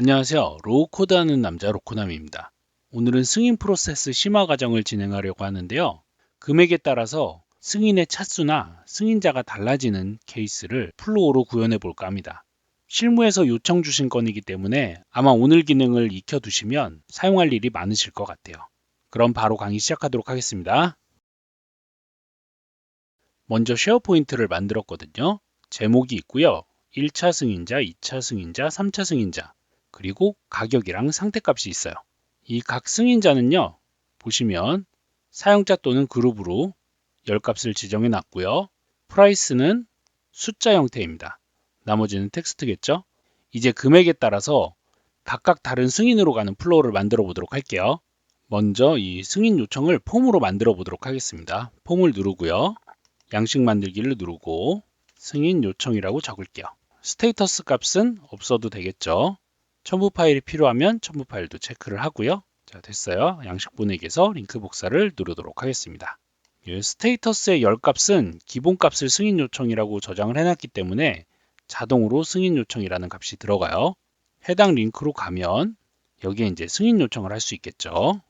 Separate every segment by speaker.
Speaker 1: 안녕하세요. 로우 코드 하는 남자 로코남입니다. 오늘은 승인 프로세스 심화 과정을 진행하려고 하는데요. 금액에 따라서 승인의 차수나 승인자가 달라지는 케이스를 플로우로 구현해 볼까 합니다. 실무에서 요청 주신 건이기 때문에 아마 오늘 기능을 익혀 두시면 사용할 일이 많으실 것 같아요. 그럼 바로 강의 시작하도록 하겠습니다. 먼저 쉐어 포인트를 만들었거든요. 제목이 있고요. 1차 승인자, 2차 승인자, 3차 승인자, 그리고 가격이랑 상태값이 있어요. 이 각 승인자는요. 보시면 사용자 또는 그룹으로 열 값을 지정해 놨고요. 프라이스는 숫자 형태입니다. 나머지는 텍스트겠죠? 이제 금액에 따라서 각각 다른 승인으로 가는 플로우를 만들어 보도록 할게요. 먼저 이 승인 요청을 폼으로 만들어 보도록 하겠습니다. 폼을 누르고요. 양식 만들기를 누르고 승인 요청이라고 적을게요. 스테이터스 값은 없어도 되겠죠. 첨부 파일이 필요하면 첨부 파일도 체크를 하고요. 자, 됐어요. 양식 보내기에서 링크 복사를 누르도록 하겠습니다. 예, 스테이터스의 열 값은 기본 값을 승인 요청이라고 저장을 해놨기 때문에 자동으로 승인 요청이라는 값이 들어가요. 해당 링크로 가면 여기에 이제 승인 요청을 할 수 있겠죠.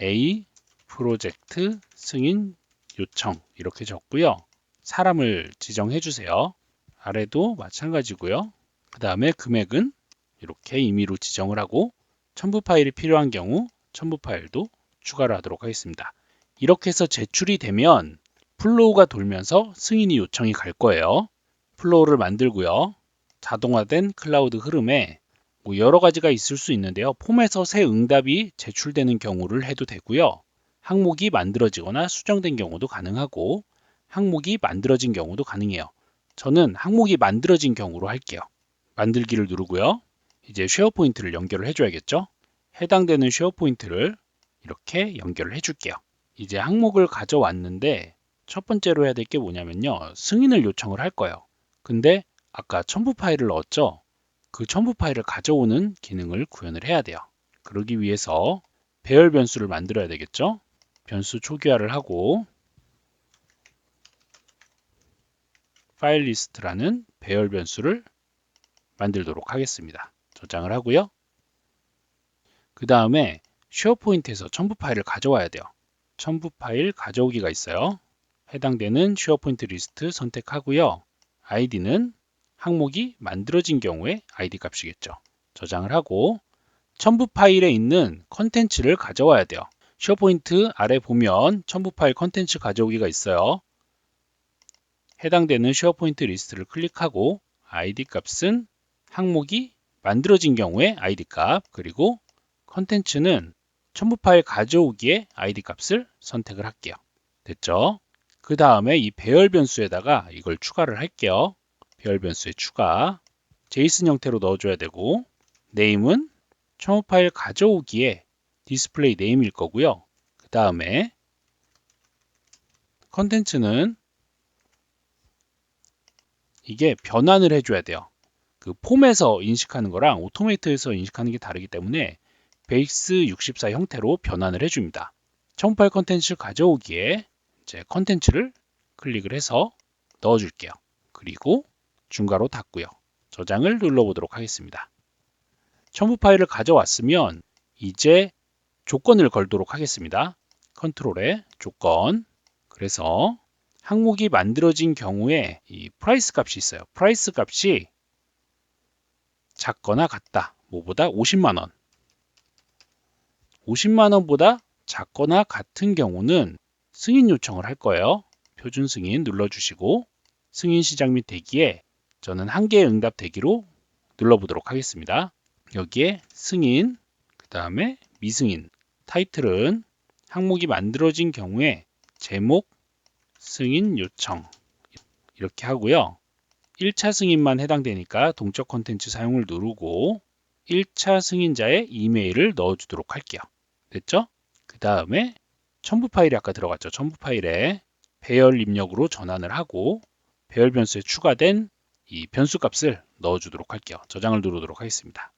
Speaker 1: A 프로젝트 승인 요청 이렇게 적고요. 사람을 지정해 주세요. 아래도 마찬가지고요. 그 다음에 금액은 이렇게 임의로 지정을 하고 첨부 파일이 필요한 경우 첨부 파일도 추가를 하도록 하겠습니다. 이렇게 해서 제출이 되면 플로우가 돌면서 승인이 요청이 갈 거예요. 플로우를 만들고요. 자동화된 클라우드 흐름에 뭐 여러 가지가 있을 수 있는데요. 폼에서 새 응답이 제출되는 경우를 해도 되고요. 항목이 만들어지거나 수정된 경우도 가능하고 항목이 만들어진 경우도 가능해요. 저는 항목이 만들어진 경우로 할게요. 만들기를 누르고요. 이제 쉐어 포인트를 연결을 해줘야겠죠. 해당되는 쉐어 포인트를 이렇게 연결을 해줄게요. 이제 항목을 가져왔는데 첫 번째로 해야 될 게 뭐냐면요. 승인을 요청을 할 거예요. 근데 아까 첨부 파일을 넣었죠. 그 첨부 파일을 가져오는 기능을 구현을 해야 돼요. 그러기 위해서 배열 변수를 만들어야 되겠죠. 변수 초기화를 하고 파일 리스트라는 배열 변수를 만들도록 하겠습니다. 저장을 하고요. 그 다음에 쉐어포인트에서 첨부 파일을 가져와야 돼요. 첨부 파일 가져오기가 있어요. 해당되는 쉐어포인트 리스트 선택하고요. 아이디는 항목이 만들어진 경우에 아이디 값이겠죠. 저장을 하고 첨부 파일에 있는 컨텐츠를 가져와야 돼요. 쉐어포인트 아래 보면 첨부 파일 컨텐츠 가져오기가 있어요. 해당되는 쉐어포인트 리스트를 클릭하고 아이디 값은 항목이 만들어진 경우에 아이디 값 그리고 컨텐츠는 첨부 파일 가져오기에 아이디 값을 선택을 할게요. 됐죠? 그 다음에 이 배열 변수에다가 이걸 추가를 할게요. 배열 변수에 추가 제이슨 형태로 넣어줘야 되고 네임은 첨부 파일 가져오기에 디스플레이 네임일 거고요. 그 다음에 컨텐츠는 이게 변환을 해줘야 돼요. 그 폼에서 인식하는 거랑 오토메이트에서 인식하는 게 다르기 때문에 베이스 64 형태로 변환을 해줍니다. 첨부 파일 컨텐츠 가져오기에 이제 컨텐츠를 클릭을 해서 넣어줄게요. 그리고 중괄호 닫고요. 저장을 눌러보도록 하겠습니다. 첨부 파일을 가져왔으면 이제 조건을 걸도록 하겠습니다. 컨트롤에 조건 그래서 항목이 만들어진 경우에 이 프라이스 값이 있어요. 프라이스 값이 작거나 같다. 뭐보다 50만 원. 50만 원보다 작거나 같은 경우는 승인 요청을 할 거예요. 표준 승인 눌러주시고 승인 시작 및 대기에 저는 한 개의 응답 대기로 눌러보도록 하겠습니다. 여기에 승인, 그 다음에 미승인, 타이틀은 항목이 만들어진 경우에 제목, 승인 요청 이렇게 하고요. 1차 승인만 해당되니까 동적 컨텐츠 사용을 누르고 1차 승인자의 이메일을 넣어주도록 할게요. 됐죠? 그 다음에 첨부 파일이 아까 들어갔죠. 첨부 파일에 배열 입력으로 전환을 하고 배열 변수에 추가된 이 변수 값을 넣어주도록 할게요. 저장을 누르도록 하겠습니다.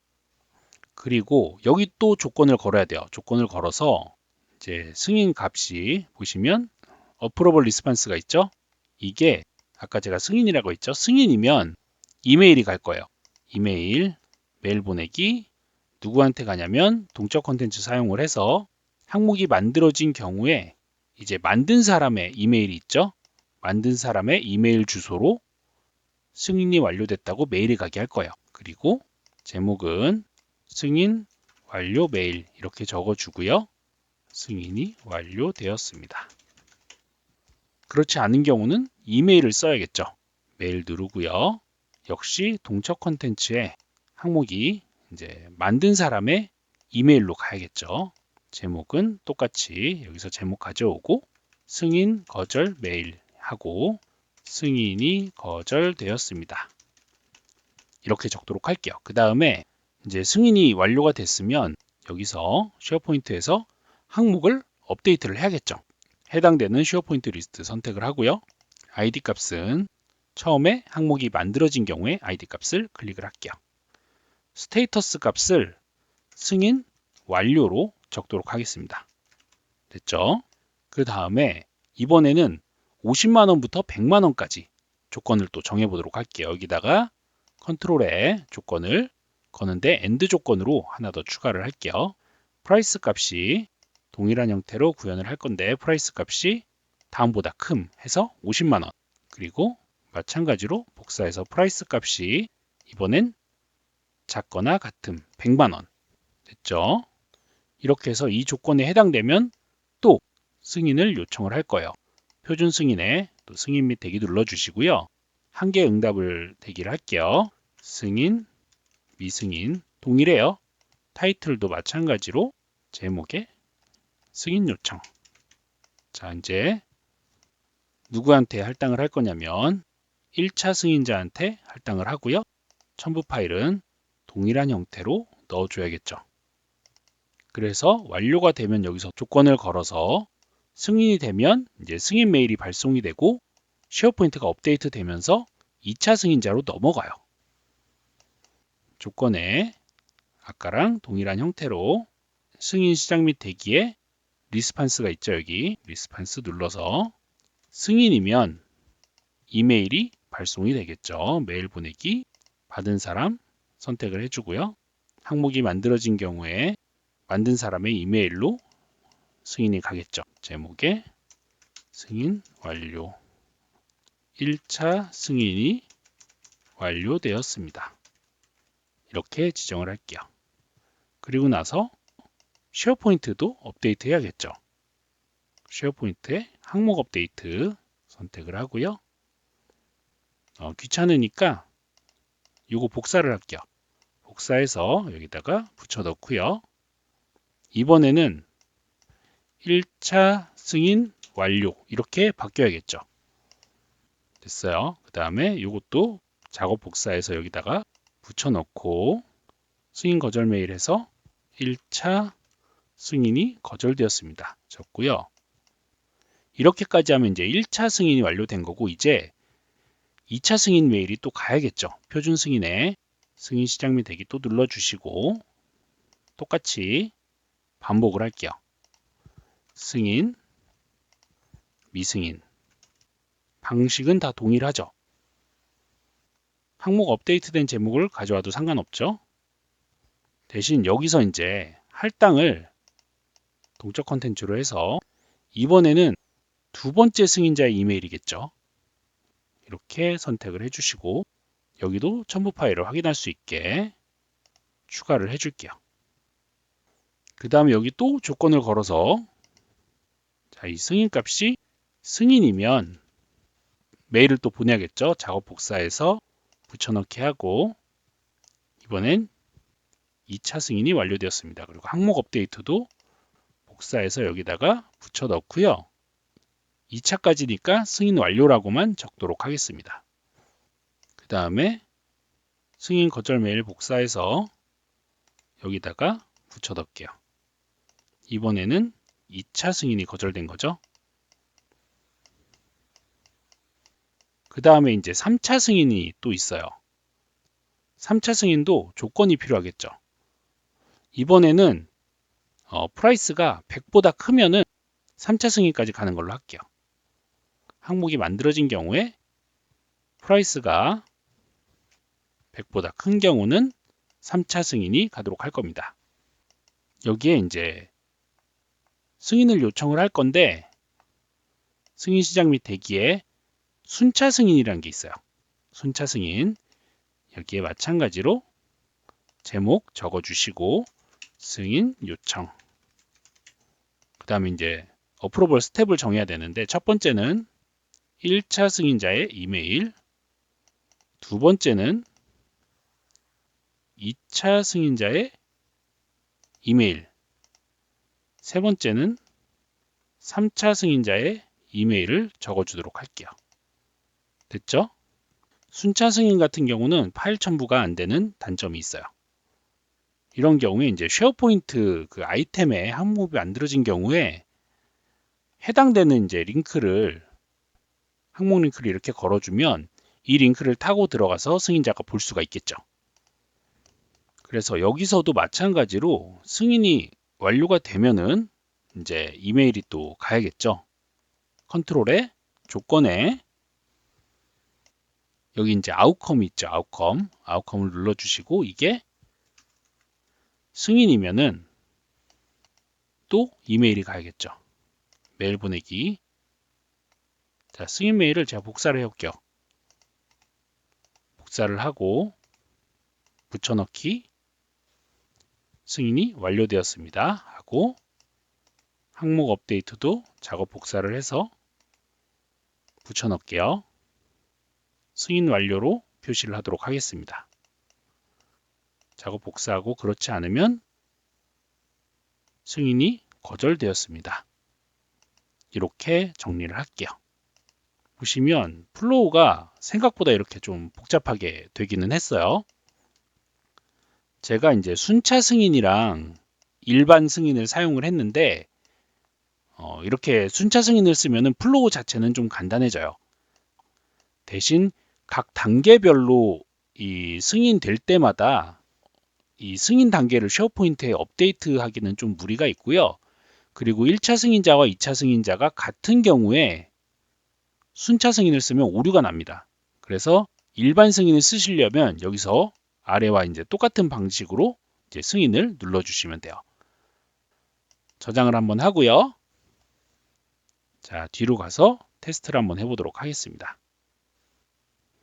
Speaker 1: 그리고 여기 또 조건을 걸어야 돼요. 조건을 걸어서 이제 승인 값이 보시면 어프로벌 리스판스가 있죠. 이게 아까 제가 승인이라고 했죠. 승인이면 이메일이 갈 거예요. 이메일, 메일 보내기, 누구한테 가냐면 동적 콘텐츠 사용을 해서 항목이 만들어진 경우에 이제 만든 사람의 이메일이 있죠. 만든 사람의 이메일 주소로 승인이 완료됐다고 메일이 가게 할 거예요. 그리고 제목은 승인 완료 메일 이렇게 적어주고요. 승인이 완료되었습니다. 그렇지 않은 경우는 이메일을 써야겠죠. 메일 누르고요. 역시 동적 콘텐츠에 항목이 이제 만든 사람의 이메일로 가야겠죠. 제목은 똑같이 여기서 제목 가져오고 승인 거절 메일 하고 승인이 거절되었습니다. 이렇게 적도록 할게요. 그 다음에 이제 승인이 완료가 됐으면 여기서 쉐어포인트에서 항목을 업데이트를 해야겠죠. 해당되는 쉐어포인트 리스트 선택을 하고요. Id 값은 처음에 항목이 만들어진 경우에 id 값을 클릭을 할게요. 스테이터스 값을 승인 완료로 적도록 하겠습니다. 됐죠? 그 다음에 이번에는 50만 원부터 100만 원까지 조건을 또 정해 보도록 할게요. 여기다가 컨트롤에 조건을 거는데 엔드 조건으로 하나 더 추가를 할게요. 프라이스 값이 동일한 형태로 구현을 할 건데 프라이스 값이 다음보다 큼 해서 50만 원 그리고 마찬가지로 복사해서 프라이스 값이 이번엔 작거나 같음 100만 원 됐죠? 이렇게 해서 이 조건에 해당되면 또 승인을 요청을 할 거예요. 표준 승인에 또 승인 및 대기 눌러주시고요. 한 개 응답을 대기를 할게요. 승인, 미승인 동일해요. 타이틀도 마찬가지로 제목에 승인 요청. 자, 이제 누구한테 할당을 할 거냐면 1차 승인자한테 할당을 하고요. 첨부 파일은 동일한 형태로 넣어줘야겠죠. 그래서 완료가 되면 여기서 조건을 걸어서 승인이 되면 이제 승인 메일이 발송이 되고 쉐어포인트가 업데이트 되면서 2차 승인자로 넘어가요. 조건에 아까랑 동일한 형태로 승인 시작 및 대기에 리스판스가 있죠. 여기 리스판스 눌러서 승인이면 이메일이 발송이 되겠죠. 메일 보내기 받은 사람 선택을 해주고요. 항목이 만들어진 경우에 만든 사람의 이메일로 승인이 가겠죠. 제목에 승인 완료 1차 승인이 완료되었습니다. 이렇게 지정을 할게요. 그리고 나서 쉐어포인트도 업데이트 해야겠죠. 쉐어포인트에 항목 업데이트 선택을 하고요. 어, 귀찮으니까 이거 복사를 할게요. 복사해서 여기다가 붙여 넣고요. 이번에는 1차 승인 완료 이렇게 바뀌어야겠죠. 됐어요. 그 다음에 이것도 작업 복사해서 여기다가 붙여 넣고 승인 거절 메일 해서 1차 승인이 거절되었습니다. 적고요. 이렇게까지 하면 이제 1차 승인이 완료된 거고 이제 2차 승인 메일이 또 가야겠죠. 표준 승인에 승인 시작 및 대기 또 눌러주시고 똑같이 반복을 할게요. 승인, 미승인. 방식은 다 동일하죠. 항목 업데이트된 제목을 가져와도 상관없죠. 대신 여기서 이제 할당을 동적 컨텐츠로 해서 이번에는 두 번째 승인자의 이메일이겠죠. 이렇게 선택을 해주시고 여기도 첨부 파일을 확인할 수 있게 추가를 해줄게요. 그 다음에 여기 또 조건을 걸어서 자, 이 승인 값이 승인이면 메일을 또 보내야겠죠. 작업 복사해서 붙여넣기 하고 이번엔 2차 승인이 완료되었습니다. 그리고 항목 업데이트도 복사해서 여기다가 붙여 넣고요. 2차까지니까 승인 완료라고만 적도록 하겠습니다. 그 다음에 승인 거절 메일 복사해서 여기다가 붙여 넣을게요. 이번에는 2차 승인이 거절된 거죠. 그 다음에 이제 3차 승인이 또 있어요. 3차 승인도 조건이 필요하겠죠. 이번에는 어, 프라이스가 100보다 크면은 3차 승인까지 가는 걸로 할게요. 항목이 만들어진 경우에 프라이스가 100보다 큰 경우는 3차 승인이 가도록 할 겁니다. 여기에 이제 승인을 요청을 할 건데 승인 시작 및 대기에 순차 승인이라는 게 있어요. 순차 승인 여기에 마찬가지로 제목 적어주시고 승인 요청 그 다음에 이제 어프로벌 스텝을 정해야 되는데 첫 번째는 1차 승인자의 이메일 두 번째는 2차 승인자의 이메일 세 번째는 3차 승인자의 이메일을 적어주도록 할게요. 됐죠? 순차 승인 같은 경우는 파일 첨부가 안 되는 단점이 있어요. 이런 경우에 이제 쉐어포인트 그 아이템에 항목이 만들어진 경우에 해당되는 이제 링크를 항목 링크를 이렇게 걸어주면 이 링크를 타고 들어가서 승인자가 볼 수가 있겠죠. 그래서 여기서도 마찬가지로 승인이 완료가 되면은 이제 이메일이 또 가야겠죠. 컨트롤에 조건에 여기 이제 아웃컴이 있죠. 아웃컴. 아웃컴을 눌러주시고 이게 승인이면은 또 이메일이 가야겠죠. 메일 보내기. 자, 승인 메일을 제가 복사를 해볼게요. 복사를 하고 붙여넣기 승인이 완료되었습니다. 하고 항목 업데이트도 작업 복사를 해서 붙여넣을게요. 승인 완료로 표시를 하도록 하겠습니다. 작업 복사하고 그렇지 않으면 승인이 거절되었습니다. 이렇게 정리를 할게요. 보시면 플로우가 생각보다 이렇게 좀 복잡하게 되기는 했어요. 제가 이제 순차 승인이랑 일반 승인을 사용을 했는데 어, 이렇게 순차 승인을 쓰면 플로우 자체는 좀 간단해져요. 대신 각 단계별로 이 승인될 때마다 이 승인 단계를 쉐어포인트에 업데이트하기는 좀 무리가 있고요. 그리고 1차 승인자와 2차 승인자가 같은 경우에 순차 승인을 쓰면 오류가 납니다. 그래서 일반 승인을 쓰시려면 여기서 아래와 이제 똑같은 방식으로 이제 승인을 눌러주시면 돼요. 저장을 한번 하고요. 자, 뒤로 가서 테스트를 한번 해보도록 하겠습니다.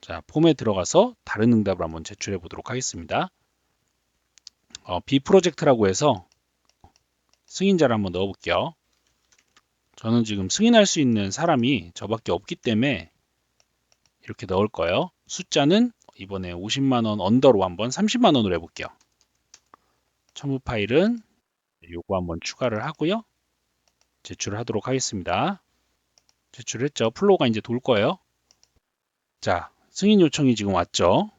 Speaker 1: 자, 폼에 들어가서 다른 응답을 한번 제출해 보도록 하겠습니다. 어, B 프로젝트라고 해서 승인자를 한번 넣어 볼게요. 저는 지금 승인할 수 있는 사람이 저밖에 없기 때문에 이렇게 넣을 거예요. 숫자는 이번에 50만원 언더로 한번 30만원으로 해볼게요. 첨부 파일은 요거 한번 추가를 하고요. 제출을 하도록 하겠습니다. 제출했죠. 플로우가 이제 돌 거예요. 자, 승인 요청이 지금 왔죠.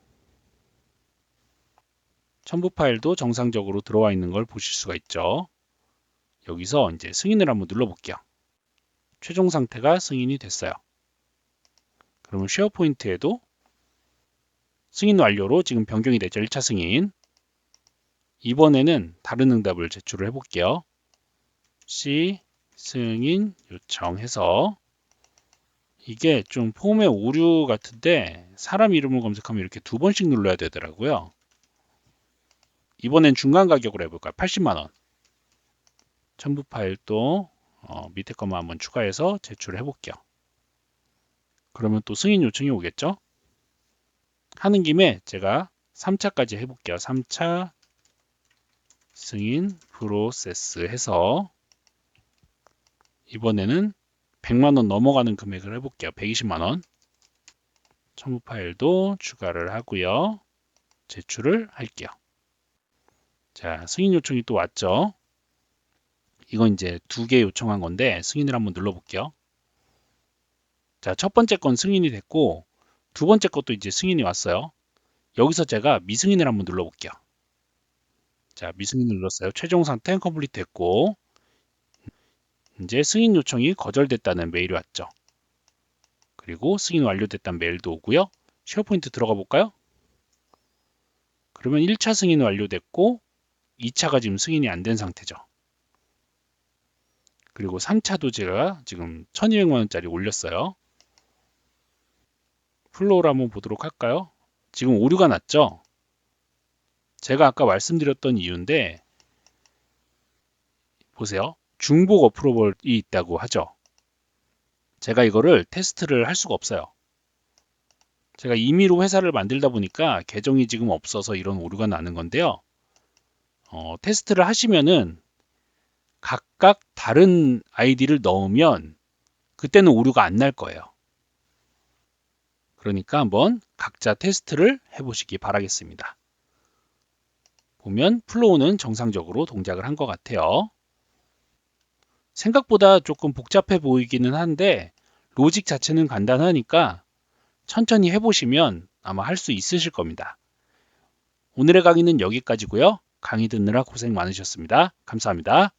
Speaker 1: 첨부 파일도 정상적으로 들어와 있는 걸 보실 수가 있죠. 여기서 이제 승인을 한번 눌러볼게요. 최종 상태가 승인이 됐어요. 그러면 쉐어포인트에도 승인 완료로 지금 변경이 됐죠. 1차 승인. 이번에는 다른 응답을 제출을 해볼게요. C 승인 요청해서 이게 좀 폼의 오류 같은데 사람 이름을 검색하면 이렇게 두 번씩 눌러야 되더라고요. 이번엔 중간 가격으로 해볼까요? 80만원. 첨부 파일도 어, 밑에 것만 한번 추가해서 제출을 해볼게요. 그러면 또 승인 요청이 오겠죠? 하는 김에 제가 3차까지 해볼게요. 3차 승인 프로세스 해서 이번에는 100만원 넘어가는 금액을 해볼게요. 120만원. 첨부 파일도 추가를 하고요. 제출을 할게요. 자, 승인 요청이 또 왔죠. 이건 이제 두 개 요청한 건데 승인을 한번 눌러볼게요. 자, 첫 번째 건 승인이 됐고 두 번째 것도 이제 승인이 왔어요. 여기서 제가 미승인을 한번 눌러볼게요. 자, 미승인 눌렀어요. 최종 상태 컴플리트 됐고 이제 승인 요청이 거절됐다는 메일이 왔죠. 그리고 승인 완료됐다는 메일도 오고요. 쉐어포인트 들어가 볼까요? 그러면 1차 승인 완료됐고 2차가 지금 승인이 안 된 상태죠. 그리고 3차도 제가 지금 1200만원짜리 올렸어요. 플로우를 한번 보도록 할까요? 지금 오류가 났죠? 제가 아까 말씀드렸던 이유인데 보세요. 중복 어프로벌이 있다고 하죠. 제가 이거를 테스트를 할 수가 없어요. 제가 임의로 회사를 만들다 보니까 계정이 지금 없어서 이런 오류가 나는 건데요. 어, 테스트를 하시면은 각각 다른 아이디를 넣으면 그때는 오류가 안 날 거예요. 그러니까 한번 각자 테스트를 해보시기 바라겠습니다. 보면 플로우는 정상적으로 동작을 한 것 같아요. 생각보다 조금 복잡해 보이기는 한데 로직 자체는 간단하니까 천천히 해보시면 아마 할 수 있으실 겁니다. 오늘의 강의는 여기까지고요. 강의 듣느라 고생 많으셨습니다. 감사합니다.